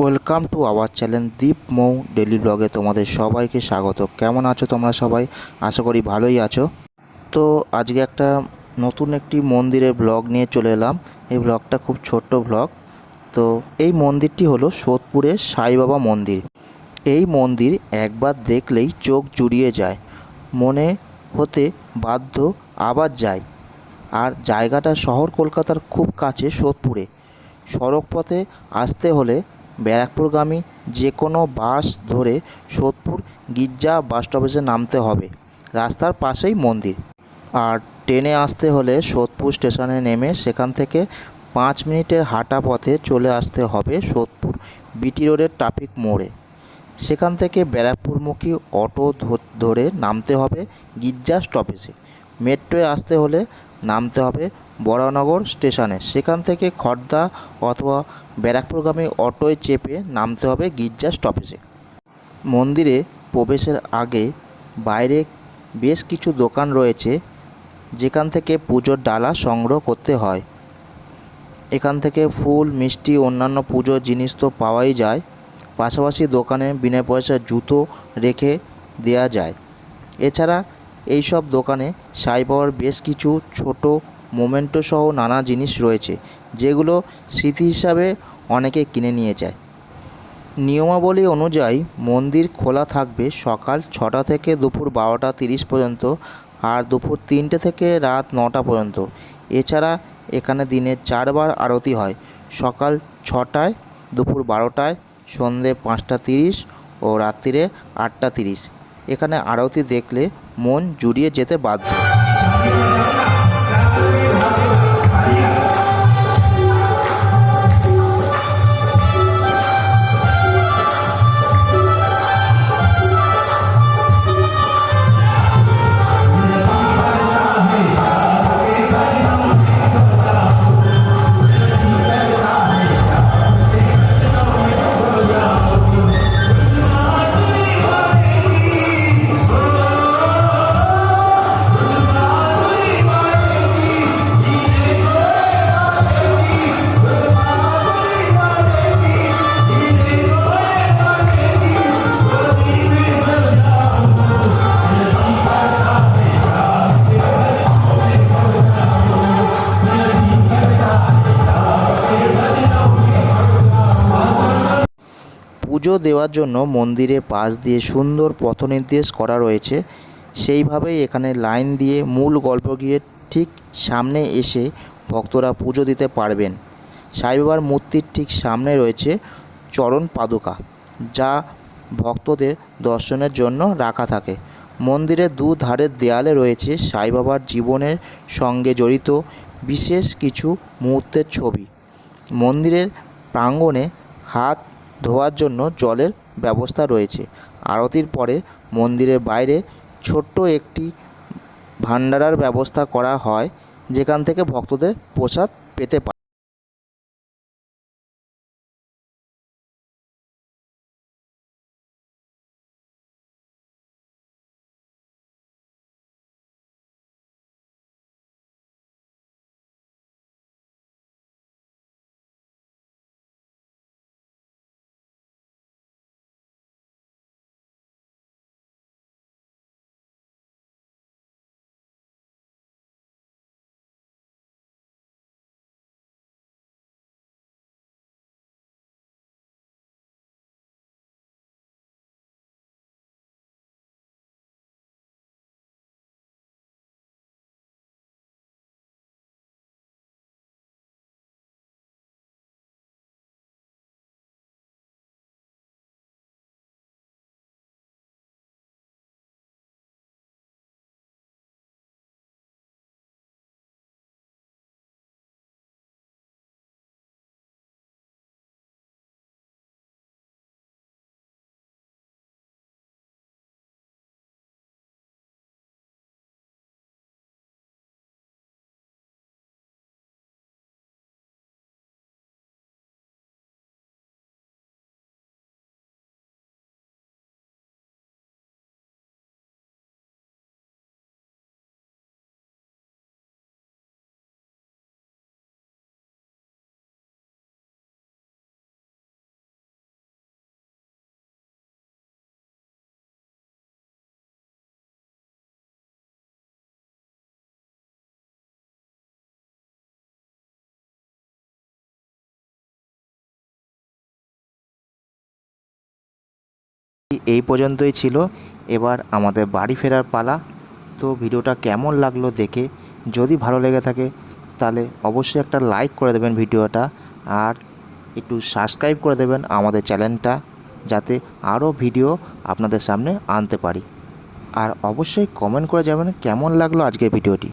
Welcome to our channel Deep Mou daily ব্লগে তোমাদের সবাইকে স্বাগত। কেমন আছো তোমরা সবাই? আশা করি ভালোই আছো। তো আজকে একটা নতুন একটি মন্দিরের ব্লগ নিয়ে চলে এলাম। এই ব্লগটা খুব ছোট্ট ব্লগ তো এই মন্দিরটি হলো সোদপুরের সাই বাবা মন্দির। এই মন্দির একবার দেখলেই চোখ জুড়িয়ে যায়। মনে হতে বাধ্য আবার যায় আর জায়গাটা শহর কলকাতার খুব কাছে সোদপুরে। সড়ক পথে আসতে হলে ব্যারাকপুরগামী যে কোনো বাস ধরে সোদপুর গির্জা বাস স্টপেজে নামতে হবে। রাস্তার পাশেই মন্দির। আর ট্রেনে আসতে হলে সোদপুর স্টেশনে নেমে সেখান থেকে পাঁচ মিনিটের হাঁটা পথে চলে আসতে হবে সোদপুর বিটি রোডের ট্রাফিক মোড়ে। সেখান থেকে ব্যারাকপুরমুখী অটো ধরে নামতে হবে গির্জা স্টপেজে। মেট্রোয় আসতে হলে নামতে হবে বরানগর স্টেশনে। সেখান থেকে খর্দা অথবা ব্যারাকপুরগামী অটোয় চেপে নামতে হবে গির্জা স্টপেজে। মন্দিরে প্রবেশের আগে বাইরে বেশ কিছু দোকান রয়েছে, যেখান থেকে পুজোর ডালা সংগ্রহ করতে হয়। এখান থেকে ফুল, মিষ্টি, অন্যান্য পুজোর জিনিস তো পাওয়াই যায়। পাশাপাশি দোকানে বিনা পয়সার জুতো রেখে দেয়া যায়। এছাড়া এই সব দোকানে সাই বাবার বেশ কিছু ছোট মোমেন্টো সহ নানা জিনিস রয়েছে, যেগুলো স্মৃতি হিসাবে অনেকে কিনে নিয়ে যায়। নিয়মাবলী অনুযায়ী মন্দির খোলা থাকবে সকাল ছটা থেকে দুপুর বারোটা তিরিশ পর্যন্ত আর দুপুর তিনটে থেকে রাত নটা পর্যন্ত। এছাড়া এখানে দিনে চারবার আরতি হয়, সকাল ছটায়, দুপুর বারোটায়, সন্ধে পাঁচটা তিরিশ ও রাত্রিরে আটটা তিরিশ। এখানে আরতি দেখলে মন জুড়িয়ে যেতে বাধ্য। পুজো দেওয়ার জন্য মন্দিরে পাশ দিয়ে সুন্দর পথনির্দেশ করা রয়েছে। সেইভাবেই এখানে লাইন দিয়ে মূল গল্পগৃহের ঠিক সামনে এসে ভক্তরা পুজো দিতে পারবেন। সাই বাবার মূর্তির ঠিক সামনে রয়েছে চরণ পাদুকা, যা ভক্তদের দর্শনের জন্য রাখা থাকে। মন্দিরের দু ধারের দেয়ালে রয়েছে সাই বাবার জীবনের সঙ্গে জড়িত বিশেষ কিছু মুহূর্তের ছবি। মন্দিরের প্রাঙ্গণে হাত ধোয়ার জন্য জলের ব্যবস্থা রয়েছে। আরতির পরে মন্দিরের বাইরে ছোট্ট একটি ভান্ডারার ব্যবস্থা করা হয়, যেখান থেকে ভক্তদের প্রসাদ পেতে পারে। এই পর্যন্তই ছিল। এবার আমাদের বাড়ি ফেরার পালা। তো ভিডিওটা কেমন লাগল দেখে যদি ভালো লেগে থাকে, তাহলে অবশ্যই একটা লাইক করে দেবেন ভিডিওটা। আর একটু সাবস্ক্রাইব করে দেবেন আমাদের চ্যানেলটা, যাতে আরও ভিডিও আপনাদের সামনে আনতে পারি। আর অবশ্যই কমেন্ট করে যাবেন কেমন লাগল আজকের ভিডিওটি।